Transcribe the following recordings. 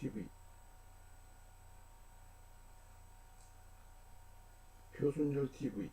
TV 표순절 TV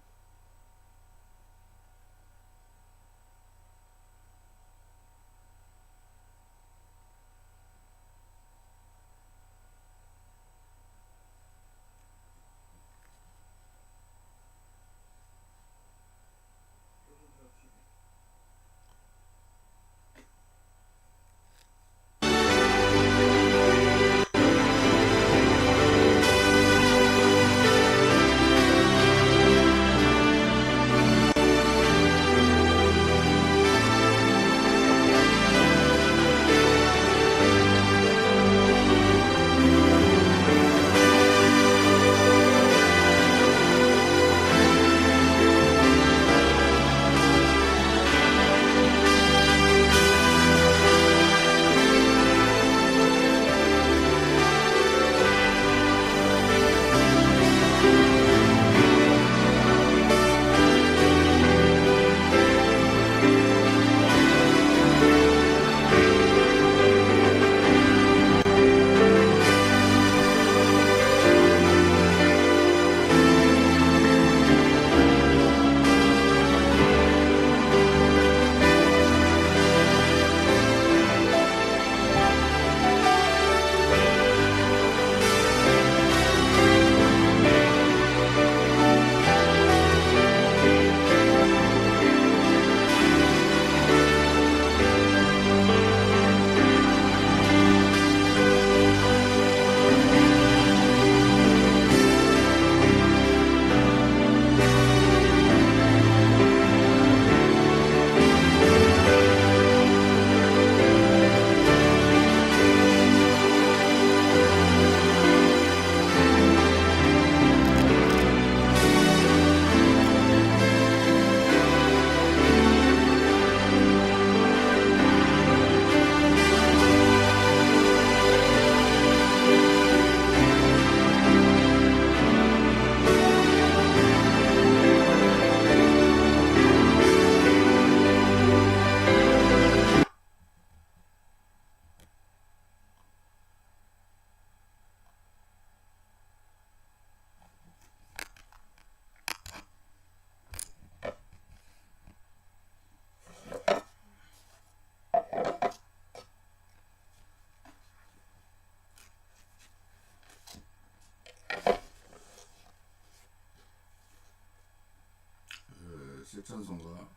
백전선과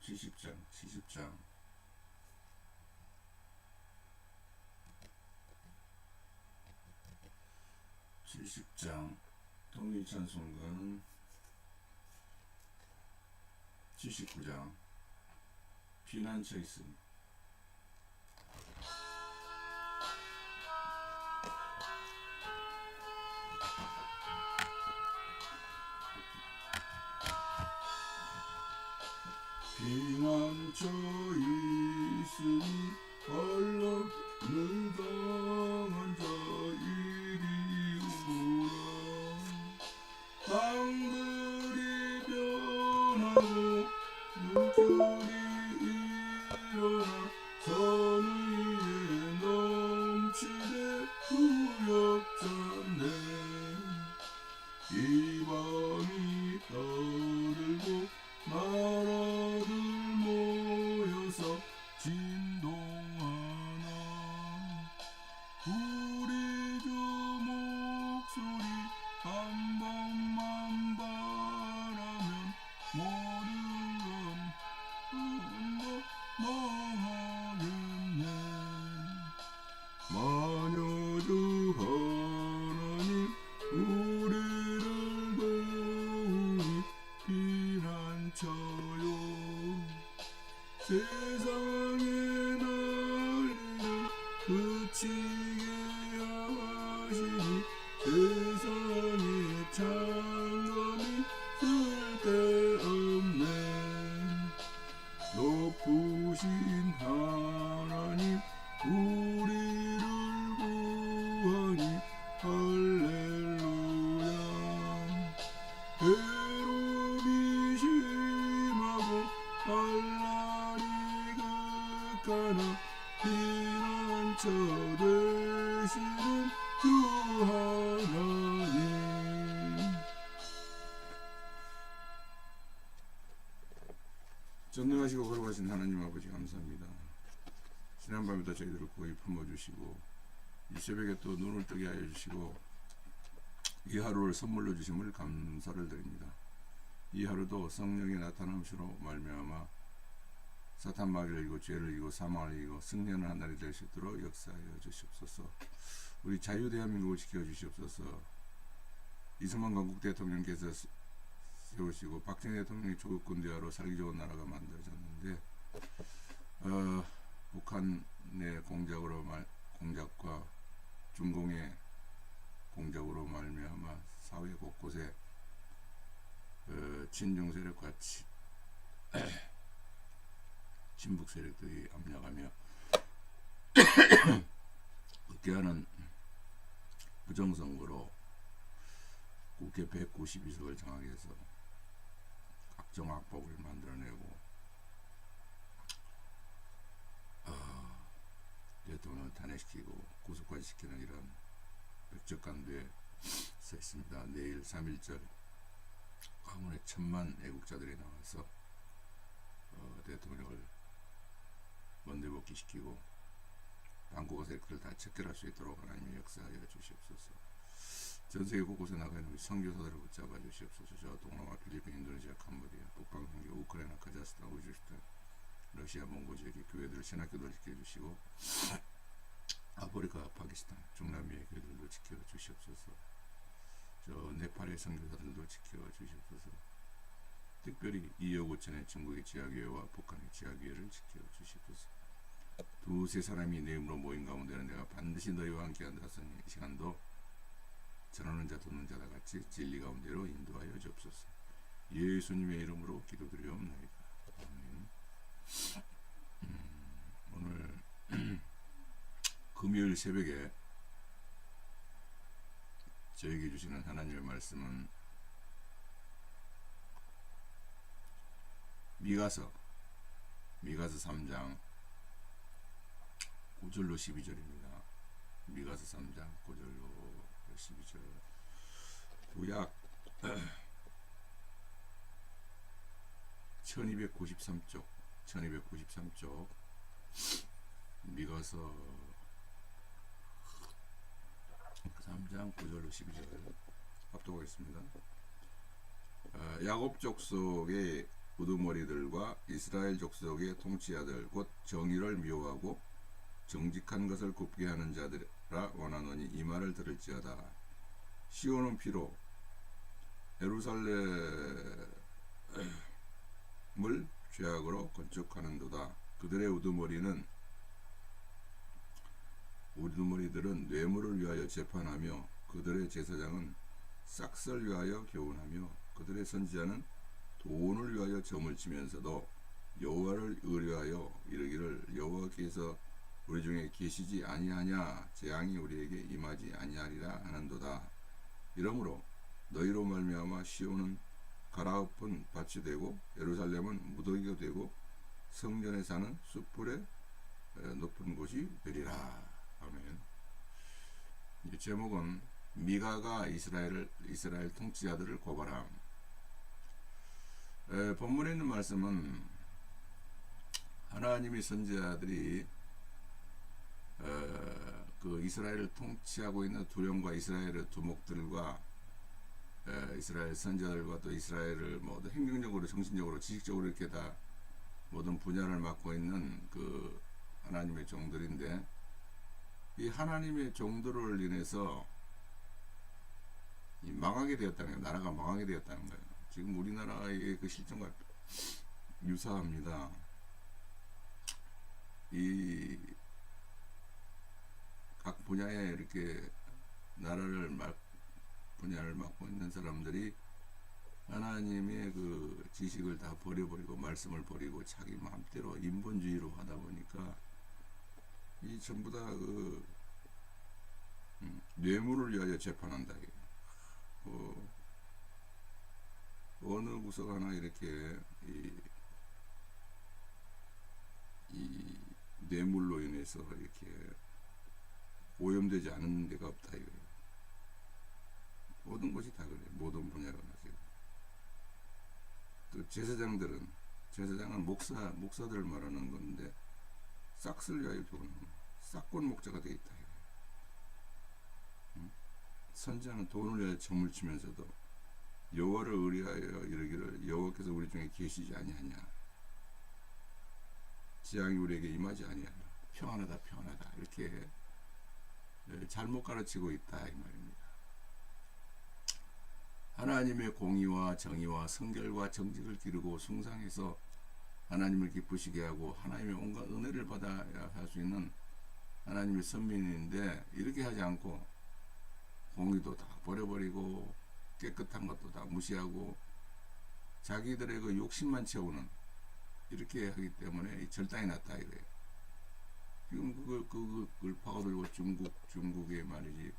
70장, 70장. 70장 통일찬송가는 79장, 피난처 있습니다. 것이니 그 손이 창놈이 쓸데없네. 높으신 하 지난밤에도 저희들을 고이 품어주시고 이 새벽에 또 눈을 뜨게 하여 주시고 이 하루를 선물로 주심을 감사를 드립니다 이 하루도 성령의 나타남시로 말미암아 사탄 마귀를 이기고 죄를 이기고 사망을 이기고 승리하는 한 날이 될 수 있도록 역사하여 주시옵소서. 우리 자유 대한민국을 지켜 주시옵소서. 이승만 건국 대통령께서 세- 세우시고 박정희 대통령이 조국 군대화로 살기 좋은 나라가 만들어졌는데 어, 북한 의 공작으로 말 공작과 중공의 공작으로 말미암아 사회 곳곳에 어, 친중 세력과 치, 친북 세력들이 압력하며 국회하는 부정선거로 국회 192석을 정하게 해서 각종 악법을 만들어내고 대통령을 탄핵시키고 구속까지 시키는 이런 백적간도에 서 있습니다. 내일 3.1절 광운의 천만 애국자들이 나와서 어, 대통령을 원대복귀시키고 당국과 세력들을 다 척결할 수 있도록 하나님의 역사하여 주시옵소서. 전 세계 곳곳에 나가 있는 우리 선교사들을 붙잡아 주시옵소서. 저 동남아, 필리핀, 인도네시아, 캄보디아, 북방, 한계, 우크라이나, 카자흐스탄, 우즈베키스탄, 러시아, 몽고 지역의 교회들 신학교들 지켜주시고 아프리카, 파키스탄, 중남미의 교회들도 지켜 주시옵소서. 저 네팔의 선교사들도 지켜 주시옵소서. 특별히 이억 오천의 중국의 지하교회와 북한의 지하교회를 지켜 주시옵소서. 두세 사람이 내 이름으로 모인 가운데는 내가 반드시 너희와 함께 한다서 이 시간도 전하는 자 듣는 자다 같이 진리 가운데로 인도하여 주옵소서. 예수님의 이름으로 기도드리옵나이다. 음, 오늘 금요일 새벽에 저에게 주시는 하나님의 말씀은 미가서 미가서 3장 9절로 12절입니다. 미가서 3장 9절로 12절 구약 1293쪽 1293쪽 미가서 3장 9절로 12절 합독하겠습니다. 아, 야곱 족속의 우두머리들과 이스라엘 족속의 통치자들 곧 정의를 미워하고 정직한 것을 굽게 하는 자들아 원하노니 이 말을 들을지어다 시온은 피로 예루살렘을 죄악으로 건축하는도다. 그들의 우두머리는 우두머리들은 뇌물을 위하여 재판하며 그들의 제사장은 싹을 위하여 교훈하며 그들의 선지자는 돈을 위하여 점을 치면서도 여호와를 의뢰하여 이르기를 여호와께서 우리 중에 계시지 아니하냐? 재앙이 우리에게 임하지 아니하리라 하는도다. 이러므로 너희로 말미암아 시온은 갈아엎은 밭이 되고 예루살렘은 무더기가 되고 성전에 사는 숯불의 에, 높은 곳이 되리라. 아멘. 이 제목은 미가가 이스라엘을 이스라엘 통치자들을 고발함. 에, 본문에 있는 말씀은 하나님의 선지자들이 어, 그 이스라엘을 통치하고 있는 두령과 이스라엘의 두목들과 에, 이스라엘 선자들과 또 이스라엘을 모두 행정적으로 정신적으로 지식적으로 이렇게 다 모든 분야를 맡고 있는 그 하나님의 종들인데 이 하나님의 종들을 인해서 이 망하게 되었다는 거예요. 나라가 망하게 되었다는 거예요. 지금 우리나라의 그 실정과 유사합니다. 이 각 분야에 이렇게 나라를 막 분야를 맡고 있는 사람들이 하나님의 그 지식을 다 버려버리고 말씀을 버리고 자기 마음대로 인본주의로 하다 보니까 이 전부 다그 음, 뇌물을 위하여 재판한다. 어, 어느 구석 하나 이렇게 이, 이 뇌물로 인해서 이렇게 오염되지 않은 데가 없다 이거예요. 모든 것이 다 그래요. 모든 분야가 지금. 또 제사장들은 제사장은 목사 목사들을 말하는 건데 싹쓸 위하여 교훈 싹권 목자가 이거예요. 음? 선자는 돈을 위하여 점을 치면서도 여호와를 의뢰하여 이르기를 여호와께서 우리 중에 계시지 아니하냐 지향이 우리에게 임하지 아니하냐 평안하다 평안하다 이렇게 예, 잘못 가르치고 있다 이 말입니다. 하나님의 공의와 정의와 성결과 정직을 기르고 숭상해서 하나님을 기쁘시게 하고 하나님의 온갖 은혜를 받아야 할 수 있는 하나님의 선민인데 이렇게 하지 않고 공의도 다 버려버리고 깨끗한 것도 다 무시하고 자기들의 그 욕심만 채우는 이렇게 하기 때문에 이 절단이 났다 이거예요. 지금 그걸 그걸 파고들고 중국 중국의 말이지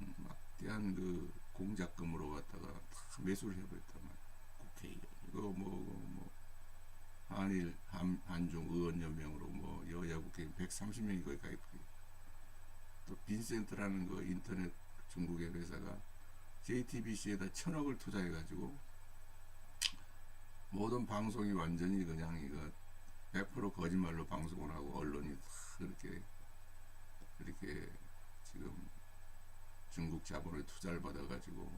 음, 막대한 그 공작금으로 갖다가 다 매수를 해버렸단 말이야. 국회의원 이거 뭐, 뭐 한일 한, 한중 의원 연맹으로 뭐 여야 국회의원 130명이 거의 가입해. 또 빈센트라는 그 인터넷 중국의 회사가 JTBC에다 천억을 투자해가지고 모든 방송이 완전히 그냥 이거 100% 거짓말로 방송을 하고 언론이 다 그렇게 이렇게 지금 중국 자본의 투자를 받아가지고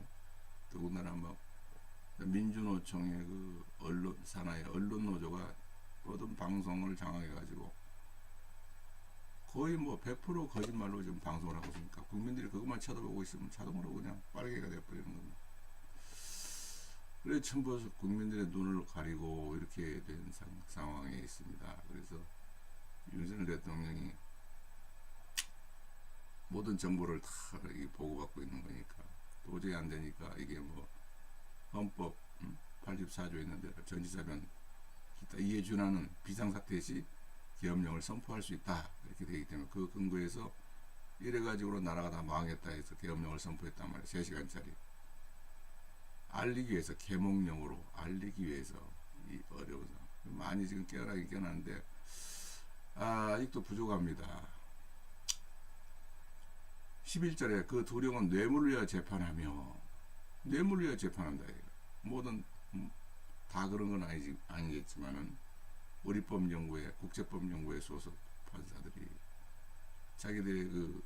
더군다나 막 민주노총의 그 언론 산하의 언론 노조가 모든 방송을 장악해가지고 거의 뭐 100% 거짓말로 지금 방송을 하고 있으니까 국민들이 그것만 쳐다보고 있으면 자동으로 그냥 빨개가 돼버리는 겁니다. 그래 전부 국민들의 눈을 가리고 이렇게 된 상, 상황에 있습니다. 그래서 윤석열 대통령이 모든 정보를 다이 보고받고 있는 거니까 도저히 안 되니까 이게 뭐 헌법 음, 84조 있는데 전지사변 기타 이에 준하는 비상사태 시 계엄령을 선포할 수 있다. 이렇게 되기 때문에 그 근거에서 이래 가지고 나라가 다 망했다 해서 계엄령을 선포했단 말이에요. 3시간짜리. 알리기 위해서 계몽령으로 알리기 위해서 이 상황. 많이 지금 깨어나긴 깨어나는데 아, 아직도 부족합니다 11절에 그 두령은 뇌물을 위하여 재판하며 뇌물을 위하여 재판한다. 모든 음, 다 그런 건 아니지, 아니겠지만은 우리법 연구회 국제법 연구회 소속 판사들이 자기들의 그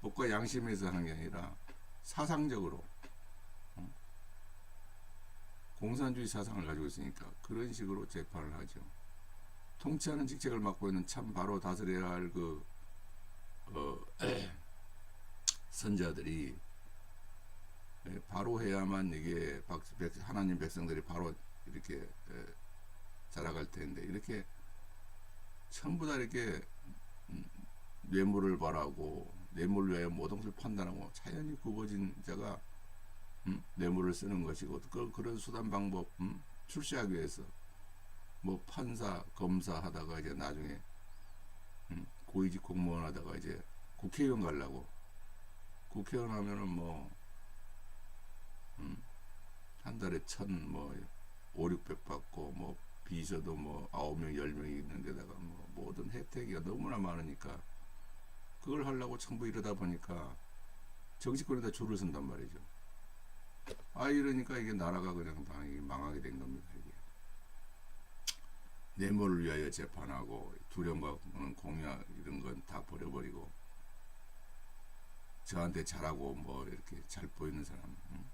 법과 양심에서 하는 게 아니라 사상적으로 어? 공산주의 사상을 가지고 있으니까 그런 식으로 재판을 하죠. 통치하는 직책을 맡고 있는 참 바로 다스려야 할그 어, 선자들이 예, 바로 해야만 이게 하나님 백성들이 바로 이렇게 에, 자라갈 텐데 이렇게 전부 다 이렇게 음, 뇌물을 바라고 뇌물을 위하여 모든 것을 판단하고 자연히 굽어진 자가 음, 뇌물을 쓰는 것이고 그, 그런 수단 방법 음, 출시하기 위해서 뭐 판사 검사 하다가 이제 나중에 음, 고위직 공무원 하다가 이제 국회의원 가려고 국회의원 하면은 뭐, 음, 한 달에 천, 뭐, 오, 육백 받고, 뭐, 비서도 뭐, 아홉 명, 열 명이 있는 데다가 뭐, 모든 혜택이 너무나 많으니까, 그걸 하려고 전부 이러다 보니까, 정치권에다 줄을 선단 말이죠. 아, 이러니까 이게 나라가 그냥 다 이게 망하게 된 겁니다, 이게. 뇌물을 위하여 재판하고, 두려움과 공약, 이런 건 다 버려버리고, 저한테 잘하고 뭐 이렇게 잘 보이는 사람 응?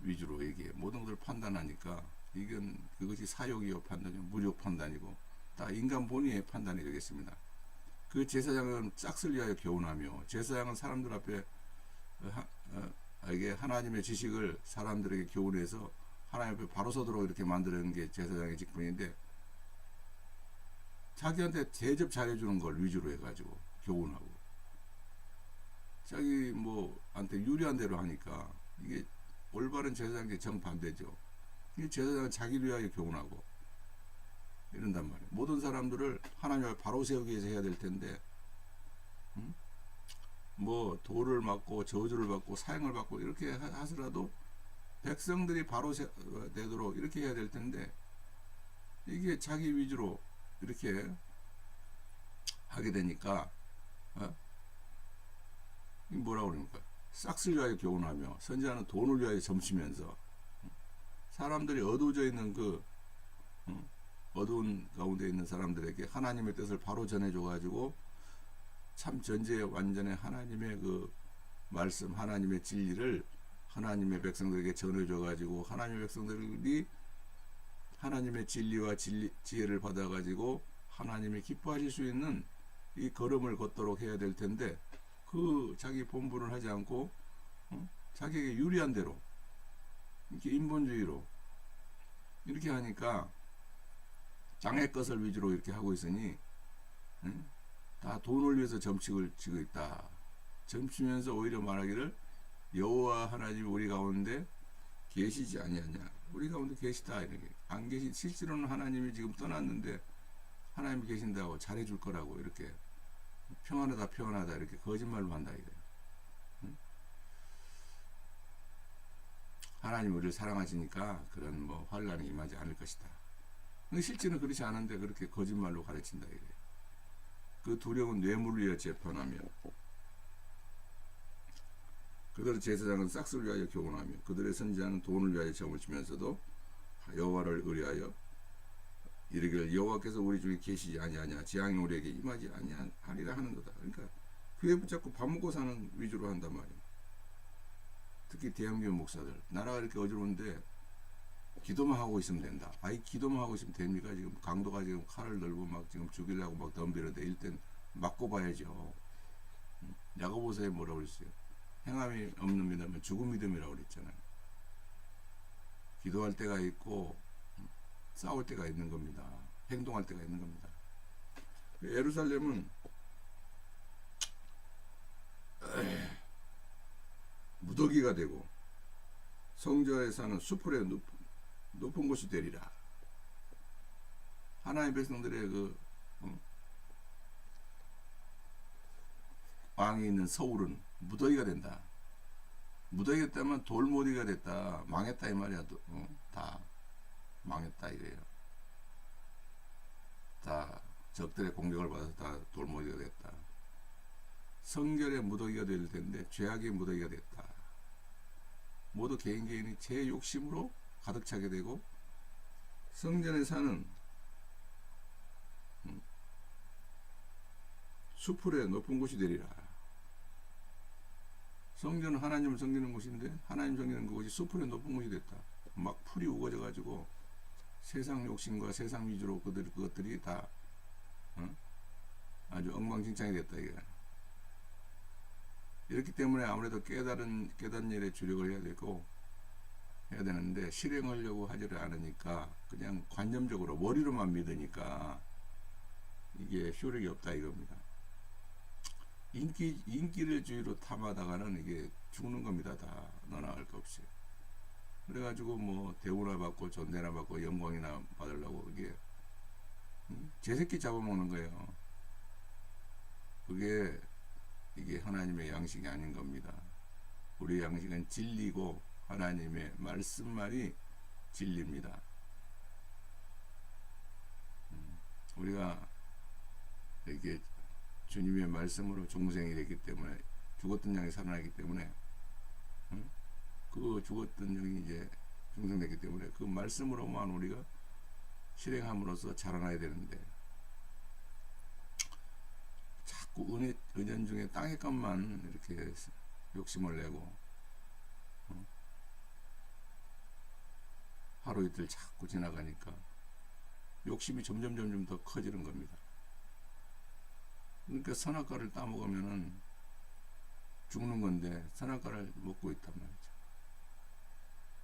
위주로 이게 모든 것을 판단하니까 이건 그것이 사욕이요 판단이요 무력 판단이고 다 인간 본의의 판단이 되겠습니다. 그 제사장은 짝을 위하여 교훈하며 제사장은 사람들 앞에 어, 하, 어, 이게 하나님의 지식을 사람들에게 교훈해서 하나님 앞에 바로 서도록 이렇게 만드는 게 제사장의 직분인데 자기한테 대접 잘해주는 걸 위주로 해가지고 교훈하고 자기 뭐한테 유리한 대로 하니까 이게 올바른 제사장의 정반대죠. 이 제사장은 자기를 위하여 교훈하고 이런단 말이에요. 모든 사람들을 하나님을 바로 세우기 위해서 해야 될 텐데 음? 뭐 돌을 맞고 저주를 받고 사형을 받고 이렇게 하- 하더라도 백성들이 바로 세, 어, 되도록 이렇게 해야 될 텐데 이게 자기 위주로 이렇게 하게 되니까 어? 이 뭐라 그럽니까? 싹쓸 위하여 교훈하며 선지자는 돈을 위하여 점치면서 사람들이 어두워져 있는 그 어? 어두운 가운데 있는 사람들에게 하나님의 뜻을 바로 전해줘 가지고 참 전제 완전히 하나님의 그 말씀 하나님의 진리를 하나님의 백성들에게 전해줘 가지고 하나님의 백성들이 하나님의 진리와 진리, 지혜를 받아 가지고 하나님이 기뻐하실 수 있는 이 걸음을 걷도록 해야 될 텐데 그 자기 본분을 하지 않고 어? 자기에게 유리한 대로 이렇게 인본주의로 이렇게 하니까 장의 것을 위주로 이렇게 하고 있으니 응? 다 돈을 위해서 점칙을 지고 있다. 점치면서 오히려 말하기를 여호와 하나님 우리 가운데 계시지 아니하냐. 우리 가운데 계시다 이렇게 안 계시 실제로는 하나님이 지금 떠났는데 하나님이 계신다고 잘해줄 거라고 이렇게 평안하다 평안하다 이렇게 거짓말로 한다 이거예요. 응? 하나님 우리를 사랑하시니까 그런 뭐 환란이 임하지 않을 것이다. 실제는 그렇지 않은데 그렇게 거짓말로 가르친다 이거예요. 그 두려운 뇌물을 위하여 재판하며 그들의 제사장은 싹스를 위하여 교훈하며 그들의 선지자는 돈을 위하여 점을 치면서도 여호와를 의뢰하여 이르기를 여호와께서 우리 중에 계시지 아니하냐 재앙이 우리에게 임하지 아니하리라 하는도다. 그러니까 교회 붙잡고 밥 먹고 사는 위주로 한단 말이에요. 특히 대형교 목사들 나라가 이렇게 어지러운데 기도만 하고 있으면 된다. 아이 기도만 하고 있으면 됩니까? 지금 강도가 지금 칼을 들고 막 지금 죽이려고 막 덤비는데 일단 맞고 봐야죠. 음, 야고보서에 뭐라고 그랬어요? 행함이 없는 믿음은 죽은 믿음이라고 그랬잖아요. 기도할 때가 있고 음, 싸울 때가 있는 겁니다. 행동할 때가 있는 겁니다. 예루살렘은 무더기가 되고 성전에 사는 수풀의 높, 높은 곳이 되리라. 하나님의 백성들의 그 어? 왕이 있는 서울은 무더기가 된다. 무더기가 되면 돌무더기가 됐다. 망했다 이 말이야. 어? 다 망했다 이거예요. 다 적들의 공격을 받아서 다 돌무더기가 됐다. 성결의 무더기가 될 텐데 죄악의 무더기가 됐다. 모두 개인 개인이 제 욕심으로 가득 차게 되고 성전에 사는 음, 수풀의 높은 곳이 되리라. 성전은 하나님을 섬기는 곳인데 하나님 섬기는 그곳이 수풀의 높은 곳이 됐다. 막 풀이 우거져 가지고 세상 욕심과 세상 위주로 그들 그것들이 다 어? 아주 엉망진창이 됐다 이게. 이렇기 때문에 아무래도 깨달은 깨닫는 일에 주력을 해야 되고 해야 되는데 실행하려고 하지를 않으니까 그냥 관념적으로 머리로만 믿으니까 이게 효력이 없다 이겁니다. 인기 인기를 주의로 탐하다가는 이게 죽는 겁니다 다 너나 할 것 없이. 그래가지고 뭐 대우나 받고 존대나 받고 영광이나 받으려고 이게 음? 제 새끼 잡아먹는 거예요. 그게 이게 하나님의 양식이 아닌 겁니다. 우리 양식은 진리고 하나님의 말씀만이 진리입니다. 음, 우리가 이게 주님의 말씀으로 중생이 됐기 때문에 죽었던 양이 살아나기 때문에 음, 그 죽었던 영이 이제 중생됐기 때문에 그 말씀으로만 우리가 실행함으로써 자라나야 되는데 자꾸 은혜, 은연 중에 땅의 값만 이렇게 욕심을 내고 어? 하루 이틀 자꾸 지나가니까 욕심이 점점 점점 더 커지는 겁니다. 그러니까 선악과를 따먹으면은 죽는 건데 선악과를 먹고 있단 말이죠.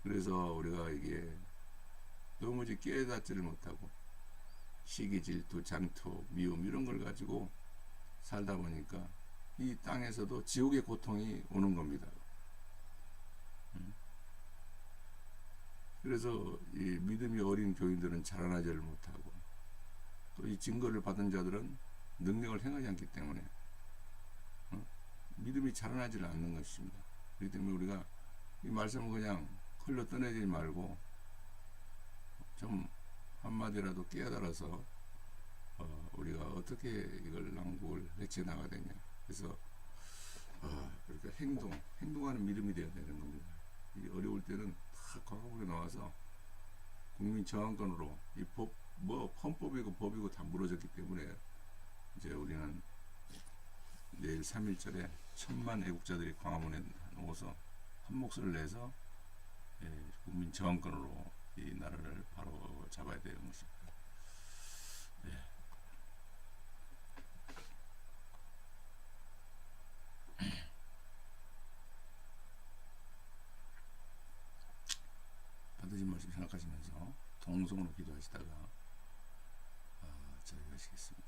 그래서 우리가 이게 도무지 깨닫지를 못하고 시기, 질투, 장투, 미움 이런 걸 가지고 살다 보니까 이 땅에서도 지옥의 고통이 오는 겁니다. 음. 그래서 이 믿음이 어린 교인들은 자라나지를 못하고 또 이 증거를 받은 자들은 능력을 행하지 않기 때문에 어? 믿음이 자라나지를 않는 것입니다. 그렇기 때문에 우리가 이 말씀을 그냥 흘러 떠내지 말고 좀 한마디라도 깨달아서 어, 우리가 어떻게 이걸 낭국을 헤쳐나가야 되냐. 그래서 어, 그러니까 행동, 행동하는 믿음이 되어야 되는 겁니다. 이 어려울 때는 다 과거문에 나와서 국민 저항권으로 이 법, 뭐 헌법이고 법이고 다 무너졌기 때문에 이제 우리는 내일 3일절에 천만 애국자들이 광화문에 나와서 한 목소리를 내서 예, 국민 저항권으로 이 나라를 바로 잡아야 되는 것입니다. 예. 받으신 말씀 생각하시면서 동성으로 기도하시다가 아, 저희 하시겠습니다.